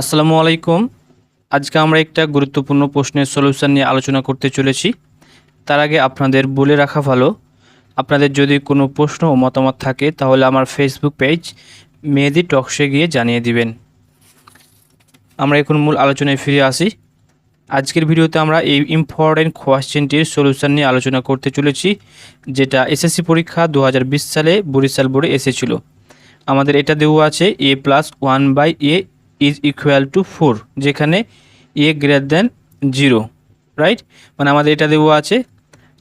আসসালামু আলাইকুম। আজকে আমরা একটা গুরুত্বপূর্ণ প্রশ্নের সলিউশন নিয়ে আলোচনা করতে চলেছি। তার আগে আপনাদের বলে রাখা ভালো, আপনাদের যদি কোনো প্রশ্ন ও মতামত থাকে তাহলে আমার ফেসবুক পেজ মেহেদি টকসে গিয়ে জানিয়ে দিবেন। আমরা এখন মূল আলোচনায় ফিরে আসি। আজকের ভিডিওতে আমরা এই ইম্পর্টেন্ট কোয়েশ্চেনটির সলিউশন নিয়ে আলোচনা করতে চলেছি, যেটা এসএসসি পরীক্ষা দু হাজার বিশ সালে বরিশাল বোর্ডে এসেছিল। আমাদের এটা দেওয়া আছে a plus one by a is equal to four যেখানে a greater than zero right মানে আমাদের এটা দেওয়া আছে,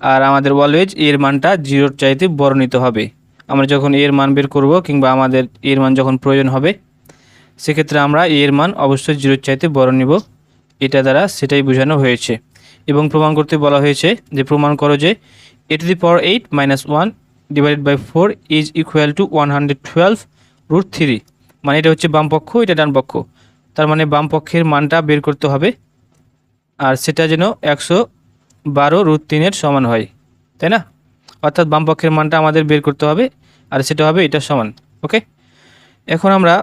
আর আমাদের অলওয়েজ এর মানটা জিরোর চাইতে বড় নিতে হবে। আমরা যখন এর মান বের করব কিংবা আমাদের এর মান যখন প্রয়োজন হবে, সেক্ষেত্রে আমরা এর মান অবশ্যই জিরোর চাইতে বড় নিব। এটা দ্বারা সেটাই বোঝানো হয়েছে। এবং প্রমাণ করতে বলা হয়েছে যে, প্রমাণ করো যে a to the power eight minus one divided by four is equal to one hundred twelve root three মানে এটা হচ্ছে বাম পক্ষ এটা ডান পক্ষ তার মানে বাম পক্ষের মানটা বের করতে হবে। আর সেটা যেন একশো বারো রুট তিনের সমান হয়, তাই না? অর্থাৎ বাম পক্ষের মানটা আমাদের বের করতে হবে, আর সেটা হবে এটা সমান, ওকে? এখন আমরা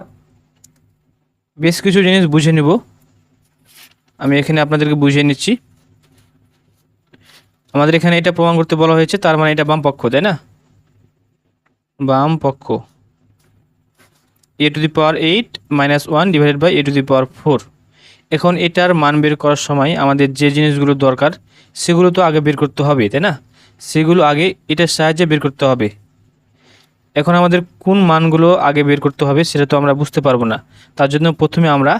বেশ কিছু জিনিস বুঝে নিব। আমি এখানে আপনাদেরকে বুঝিয়ে নিচ্ছি। আমাদের এখানে এটা প্রমাণ করতে বলা হয়েছে, তার মানে এটা বাম পক্ষ, তাই না? বাম পক্ষ। A to the power eight minus one divided by a to the power four এখন এটার মান বের করার সময় আমাদের যে জিনিসগুলো দরকার, সেগুলো তো আগে বের করতে হবে, তাই না? সেগুলো আগে এটার সাহায্যে বের করতে হবে। এখন আমাদের কোন মানগুলো আগে বের করতে হবে সেটা তো আমরা বুঝতে পারব না। তার জন্য প্রথমে আমরা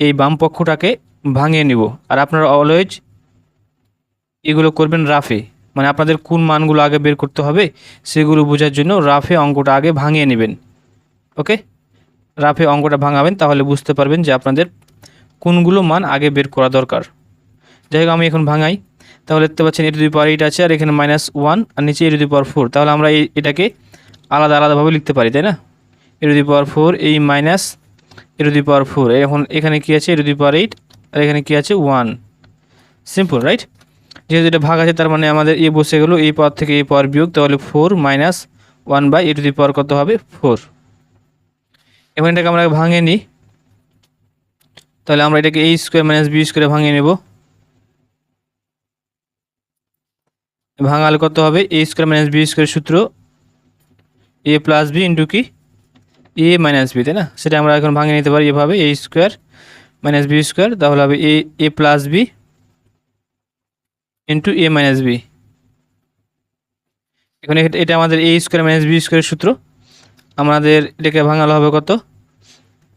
এই বাম পক্ষটাকে ভাঙিয়ে নিব। আর আপনারা অলওয়েজ এগুলো করবেন রাফে মানে আপনাদের কোন মানগুলো আগে বের করতে হবে, সেগুলো বোঝার জন্য রাফে অঙ্কটা আগে ভাঙিয়ে নেবেন। ওকে? রাফে অঙ্কটা ভাঙাবেন, তাহলে বুঝতে পারবেন যে আপনাদের কোনগুলো মান আগে বের করা দরকার। যাই হোক, আমি এখন ভাঙাই। তাহলে দেখতে পাচ্ছেন এ টু দি পাওয়ার এইট আছে, আর এখানে মাইনাস ওয়ান আর নিচে এ টু দি পাওয়ার ফোর তাহলে আমরা এই এটাকে আলাদা আলাদাভাবে লিখতে পারি, তাই না? A to the power four এই minus a to the power four এখন এখানে কী আছে? এ টু দি পাওয়ার এইট আর এখানে কী আছে? ওয়ান সিম্পল রাইট যেহেতু এটা ভাগ আছে, তার মানে আমাদের এ বসে গেলো এই পাওয়ার থেকে এই পাওয়ার বিয়োগ, তাহলে four minus one by a to the power কত হবে? ফোর এখন এটাকে আমরা ভাঙে নিই। তাহলে আমরা এটাকে এই স্কোয়ার মাইনাস বি স্কোয়ারে ভাঙিয়ে নেব। ভাঙালে কত হবে? এ স্কোয়ার মাইনাস বি স্কোয়ারের সূত্র এ প্লাস বি ইন্টু কি? এ মাইনাস বি তাই না? সেটা আমরা এখন ভাঙিয়ে নিতে পারি এভাবে a square minus b square তাহলে হবে a a plus b into a minus b এখন এটা আমাদের এ স্কোয়ার মাইনাস বি স্কোয়ারের সূত্র। আমাদের এটাকে ভাঙালো হবে কত?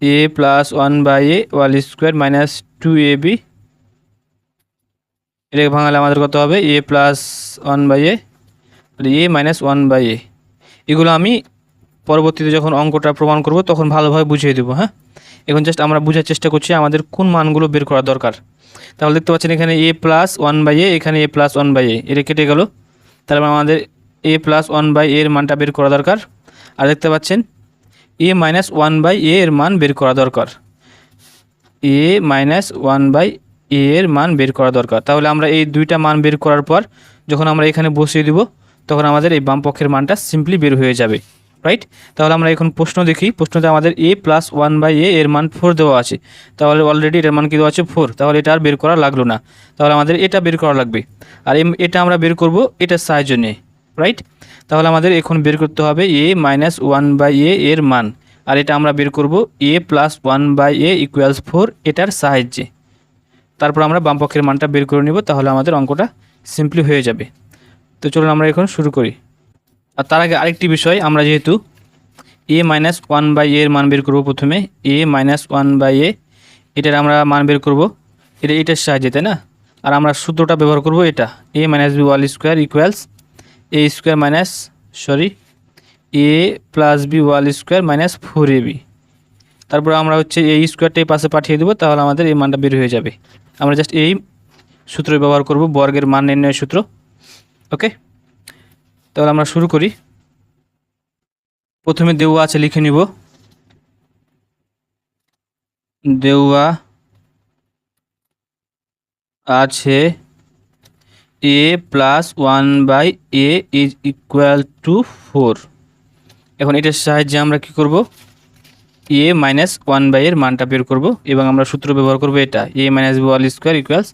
A plus one by a whole square minus two a b এটাকে ভাঙালে আমাদের কত হবে? A plus one by a a minus one by a এগুলো আমি পরবর্তীতে যখন অঙ্কটা প্রমাণ করব, তখন ভালোভাবে বুঝিয়ে দেবো হ্যাঁ? এখন জাস্ট আমরা বোঝার চেষ্টা করছি আমাদের কোন মানগুলো বের করা দরকার। তাহলে দেখতে পাচ্ছেন এখানে a plus one by a এখানে a plus one by a এটা কেটে গেল। তারপর আমাদের এ প্লাস ওয়ান বাই এর মানটা বের করা দরকার। আর দেখতে পাচ্ছেন a minus one by a এর মান বের করা দরকার। A minus one by a এর মান বের করা দরকার। তাহলে আমরা এই দুইটা মান বের করার পর যখন আমরা এখানে বসিয়ে দিব, তখন আমাদের এই বাম পক্ষের মানটা সিম্পলি বের হয়ে যাবে। রাইট তাহলে আমরা এখন প্রশ্ন দেখি। প্রশ্নতে আমাদের a plus one by a এর মান ফোর দেওয়া আছে। তাহলে অলরেডি এটার মান কি দেওয়া আছে? ফোর তাহলে এটা আর বের করা লাগল না। তাহলে আমাদের এটা বের করা লাগবে। আর এটা আমরা বের করব এটার সাহায্য নিয়ে। রাইট তাহলে আমাদের এখন বের করতে হবে a minus one by a এর মান। আর এটা আমরা বের করব a plus one by a equals four এটার সাহায্যে। তারপর আমরা বাম পক্ষের মানটা বের করে নিব, তাহলে আমাদের অঙ্কটা সিম্পলি হয়ে যাবে। তো চলুন আমরা এখন শুরু করি। আর তার আগে আরেকটি বিষয়, আমরা যেহেতু এ মাইনাস ওয়ান বাই এর মান বের করব প্রথমে a minus one by a এটার আমরা মান বের করব। এটা এটার সাহায্যে, তাই না? আর আমরা সূত্রটা ব্যবহার করব এটা a minus b whole square equals a square minus sorry a plus b whole square minus four a b তারপর আমরা হচ্ছে এই স্কোয়ারটা এই পাশে পাঠিয়ে দেবো, তাহলে আমাদের এই মানটা বের হয়ে যাবে। আমরা জাস্ট এই সূত্র ব্যবহার করব, বর্গের মান নির্ণয়ের সূত্র। ওকে? তাহলে আমরা শুরু করি। প্রথমে দেওয়া আছে লিখে নিব। দেওয়া আছে a plus one by a is equal to four এখন এটার সাহায্যে আমরা কি করব? এ মাইনাস ওয়ান বাই এর মানটা বের করব এবং আমরা সূত্র ব্যবহার করব এটা। A minus b whole square equals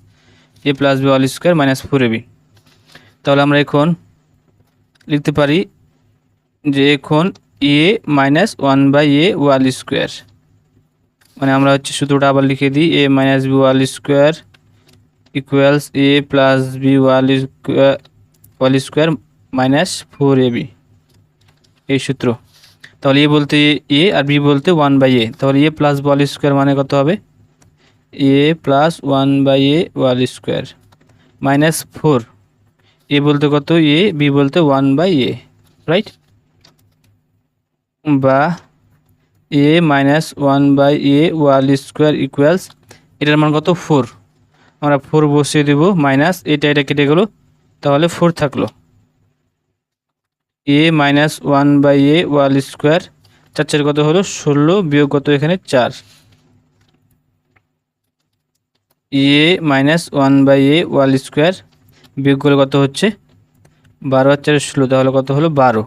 a plus b whole square minus four a b তাহলে আমরা এখন লিখতে পারি যে এখন a minus one by a whole square মানে আমরা হচ্ছে সূত্রটা আবার লিখে দিই। A minus b whole square equals a plus b whole whole square minus four a b এই সূত্র। তাহলে এ বলতে এ আর বি বলতে ওয়ান বাই এ তাহলে এ প্লাস ওয়াল স্কোয়ার মানে কত হবে? A plus one by a whole square minus four a বলতে কত এ বি বলতে ওয়ান বাই এ রাইট বা a minus one by a whole square equals এটার মান কত? ফোর আমরা ফোর বসিয়ে দেব মাইনাস এটা এটা কেটে গেলো, তাহলে ফোর থাকল। A minus one by a whole square চার চার কত হলো? ষোলো, বিয়োগ কত এখানে? চার। A minus one by a whole square বিয়োগ করলে কত হচ্ছে? বারো আর চার ষোলো, তাহলে কত হলো? বারো।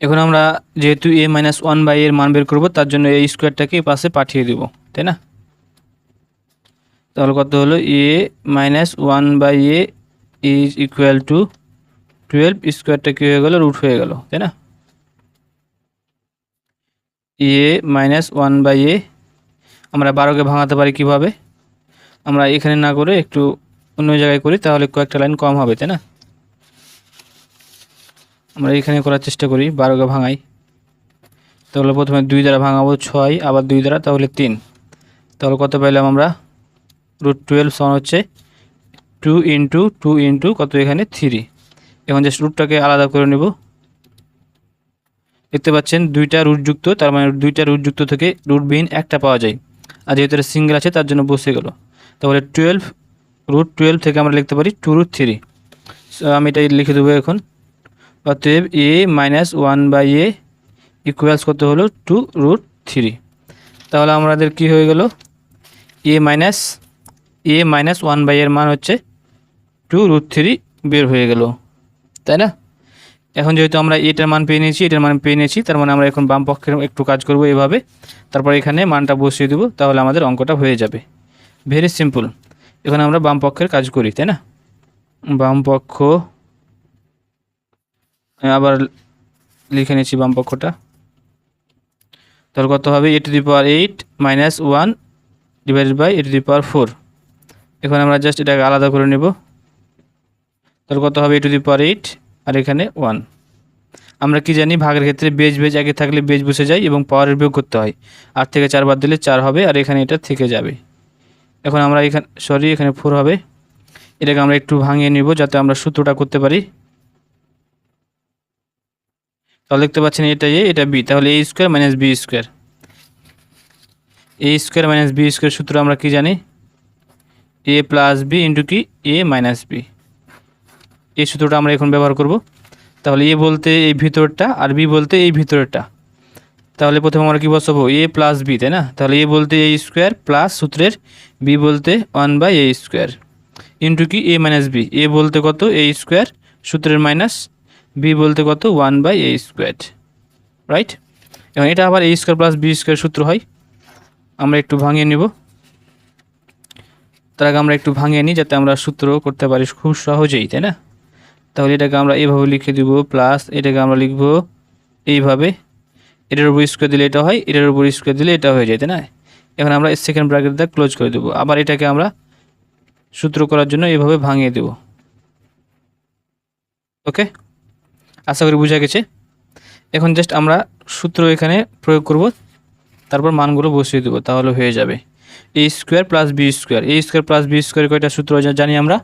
এখন আমরা যেহেতু এ মাইনাস ওয়ান বাই এর মান বের করব, তার জন্য এই স্কোয়ারটাকে পাশে পাঠিয়ে দেব, তাই না? তাহলে কত হলো? A minus one by a is equal to twelve স্কোয়ারটা কী হয়ে গেল? রুট হয়ে গেল, তাই না? A minus one by a আমরা বারোকে ভাঙাতে পারি কীভাবে? আমরা এখানে না করে একটু অন্য জায়গায় করি, তাহলে কয়েকটা লাইন কম হবে, তাই না? আমরা এখানে করার চেষ্টা করি, বারোকে ভাঙাই। তাহলে প্রথমে দুই দ্বারা ভাঙাবো ছয়, আবার দুই দ্বারা, তাহলে তিন। তাহলে কত পাইলাম আমরা? রুট টুয়েলভ সমান হচ্ছে টু ইন্টু টু ইন্টু কত এখানে থ্রি এখন জাস্ট রুটটাকে আলাদা করে নেব। দেখতে পাচ্ছেন দুইটা রুটযুক্ত তার মানে দুইটা রুটযুক্ত থেকে রুটবিহীন একটা পাওয়া যায়। আর যেহেতু এটা সিঙ্গেল আছে, তার জন্য বসে গেল। তাহলে টুয়েলভ রুট টুয়েলভ থেকে আমরা লিখতে পারি টু রুট থ্রি আমি এটা লিখে দেবো এখন। অতএব a minus one by a equals কত হলো টু রুট থ্রি তাহলে আমাদের কি হয়ে গেল? A minus a minus one by এর মান হচ্ছে টু রুট থ্রি বের হয়ে গেল, তাই না? এখন যেহেতু আমরা এটার মান পেয়ে নিয়েছি, এটার মান পেয়ে নিয়েছি, তার মানে আমরা এখন বাম পক্ষের একটু কাজ করব এভাবে। তারপর এখানে মানটা বসিয়ে দেবো, তাহলে আমাদের অঙ্কটা হয়ে যাবে। ভেরি সিম্পল এখন আমরা বাম পক্ষের কাজ করি, তাই না? বাম পক্ষ আবার লিখে নিয়েছি বাম পক্ষটা। তাহলে কত হবে? A to the power eight minus one divided by a to the power four এখন আমরা জাস্ট এটাকে আলাদা করে নেব। তাহলে কত হবে? এ টু দি পাওয়ার এইট আর এখানে ওয়ান আমরা কি জানি, ভাগের ক্ষেত্রে বেজ বেজ আগে থাকলে বেজ বসে যায় এবং পাওয়ারের বিয়োগ করতে হয়। আট থেকে চার বাদ দিলে চার হবে, আর এখানে এটা থেকে যাবে। এখন আমরা এখানে সরি এখানে ফোর হবে। এটাকে আমরা একটু ভাঙিয়ে নিব যাতে আমরা সূত্রটা করতে পারি। তাহলে দেখতে পাচ্ছেন এটা এ এটা বি তাহলে a square minus b square a square minus b square সূত্র আমরা কি জানি? এ প্লাস বি ইন্টু কি? এ মাইনাস বি এই সূত্রটা আমরা এখন ব্যবহার করব। তাহলে এ বলতে এই ভিতরটা আর বি বলতে এই ভিতরটা। তাহলে প্রথমে আমরা কী বসাবো? এ প্লাস বি তাই না? তাহলে এ বলতে এ স্কোয়ার প্লাস সূত্রের বি বলতে one by a square into কি? এ মাইনাস বি এ বলতে কত? এ স্কোয়ার সূত্রের মাইনাস বি বলতে কত? One by a square right এবং এটা আবার a square plus b square সূত্র হয়। আমরা একটু ভাঙিয়ে নিব। তার আগে আমরা একটু ভাঙিয়ে নিই যাতে আমরা সূত্র করতে পারি খুব সহজেই, তাই না? তাহলে এটাকে আমরা এইভাবে লিখে দিব প্লাস এটাকে আমরা লিখব এইভাবে। এটার উপর স্কোয়ার দিলে এটা হয়, এটার উপর স্কোয়ার দিলে এটা হয়ে যায়, তাই না? এখন আমরা সেকেন্ড ব্র্যাকেট দিয়ে ক্লোজ করে দেবো। আবার এটাকে আমরা সূত্র করার জন্য এইভাবে ভাঙিয়ে দেব। ওকে আশা করি বোঝা গেছে। এখন জাস্ট আমরা সূত্র এখানে প্রয়োগ করব, তারপর মানগুলো বসিয়ে দেবো, তাহলে হয়ে যাবে। A square plus b square a square plus b square কয়টা সূত্র জানি আমরা?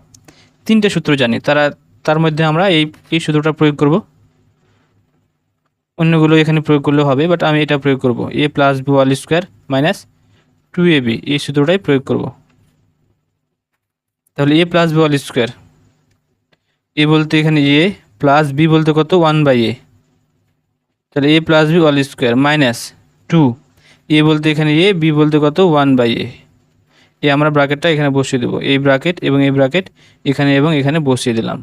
তিনটে সূত্র জানি। তারা তার মধ্যে আমরা এই এই সূত্রটা প্রয়োগ করব। অন্যগুলো এখানে প্রয়োগ করলেও হবে বাট আমি এটা প্রয়োগ করব। A plus b whole square minus two a b এই সূত্রটাই প্রয়োগ করব। তাহলে a plus b whole square a বলতে এখানে এ প্লাস বি বলতে কত? ওয়ান বাই এ তাহলে a plus b whole square minus two a বলতে এখানে এ, বি বলতে কত? ওয়ান বাই এ। এ আমরা ব্র্যাকেটটা এখানে বসিয়ে দেবো। এই ব্র্যাকেট এবং এই ব্র্যাকেট এখানে এবং এখানে বসিয়ে দিলাম।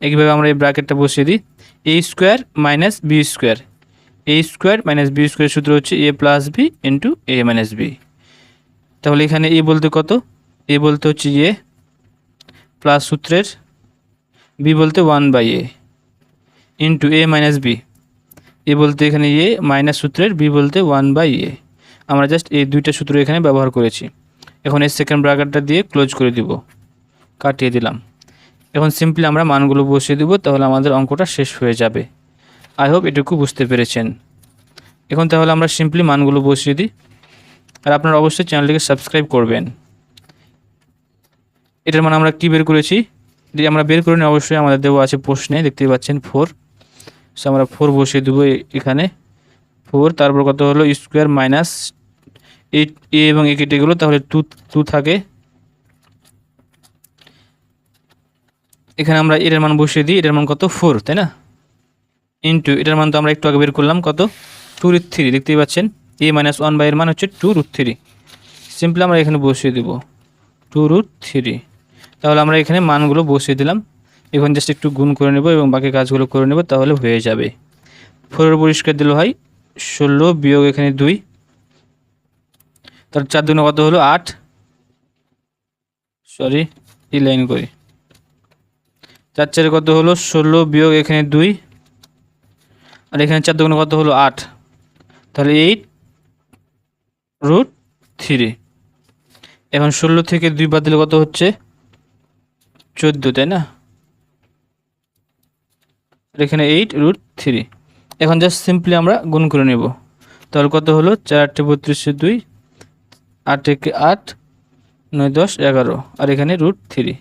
একইভাবে আমরা এই ব্র্যাকেটটা বসিয়ে দিই। A square minus b square. A square minus b square সূত্র হচ্ছে a plus b into a minus b. তাহলে এখানে এ বলতে কত? এ বলতে হচ্ছে এ প্লাস সূত্রের, বি বলতে one by a into a minus b. A বলতে এখানে এ মাইনাস সূত্রের, বি বলতে ওয়ান বাই এ। আমরা জাস্ট এই দুইটা সূত্র এখানে ব্যবহার করেছি। এখন এই সেকেন্ড ব্র্যাকেটটা দিয়ে ক্লোজ করে দিব। কাটিয়ে দিলাম। এখন সিম্পলি আমরা মানগুলো বসিয়ে দেবো, তাহলে আমাদের অঙ্কটা শেষ হয়ে যাবে। আই হোপ এটুকু বুঝতে পেরেছেন। এখন তাহলে আমরা সিম্পলি মানগুলো বসিয়ে দিই। আর আপনারা অবশ্যই চ্যানেলটিকে সাবস্ক্রাইব করবেন। এটার মানে আমরা কী বের করেছি? যে আমরা বের করে নিই, অবশ্যই আমাদের দেওয়া আছে প্রশ্নে, দেখতেই পাচ্ছেন ফোর সো আমরা ফোর বসিয়ে দেবো এখানে। ফোর তারপর কত হলো? স্কোয়ার মাইনাস এইট এ এবং এ কেটে গেলো, তাহলে টু টু থাকে। এখানে আমরা এটার মান বসিয়ে দিই, এটার মান কত? ফোর তাই না? ইন্টু এটার মান তো আমরা একটু আগে বের করলাম, কত? টু রুট থ্রি দেখতেই পাচ্ছেন? এ মাইনাস ওয়ান বাই এর মান হচ্ছে টু রুট থ্রি সিম্পলি আমরা এখানে বসিয়ে দেব। টু রুট থ্রি তাহলে আমরা এখানে মানগুলো বসিয়ে দিলাম। এখন জাস্ট একটু গুণ করে নেব এবং বাকি কাজগুলো করে নেব, তাহলে হয়ে যাবে। ফোরের পরিষ্কার দিল হয় ষোলো বিয়োগ এখানে দুই। তার চার দুগুণে কত হলো? আট। সরি এই লাইন করি। চার চারে কত হলো? ষোলো বিয়োগ এখানে দুই। আর এখানে চার দুগুণে কত হলো? আট। তাহলে এইট রুট থ্রি এখন ষোলো থেকে দুই বাদ দিলে কত হচ্ছে? চোদ্দ, তাই না? এখানে এইট রুট থ্রি এখন জাস্ট সিম্পলি আমরা গুণ করে নেব। তাহলে কত হলো? চার আটটে বত্রিশে দুই, আট একে আট, নয়, দশ, এগারো। আর এখানে রুট থ্রি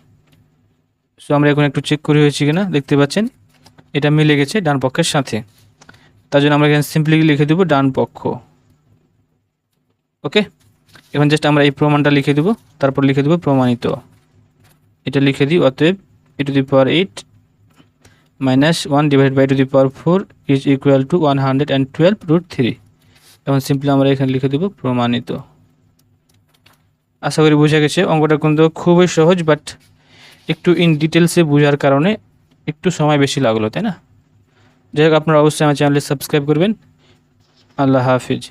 সো আমরা এখন একটু চেক করে হয়েছি কিনা, দেখতে পাচ্ছেন? এটা মিলে গেছে ডান পক্ষের সাথে। তার জন্য আমরা এখানে সিম্পলি লিখে দেবো ডান পক্ষ। ওকে? এখন জাস্ট আমরা এই প্রমাণটা লিখে দেবো। তারপর লিখে দেবো প্রমাণিত। এটা লিখে দিই, অতএব a to the power eight minus one divide by to the power four is equal to one hundred and twelve root three এখন সিম্পলি আমরা এখানে লিখে দেবো প্রমাণিত। আশা করি বোঝা গেছে, অঙ্কটা কিন্তু খুবই সহজ বাট একটু ইন ডিটেলসে বোঝার কারণে একটু সময় বেশি লাগল, তাই না? যাই হোক, আপনারা অবশ্যই আমার চ্যানেলে সাবস্ক্রাইব করবেন। আল্লাহ হাফিজ।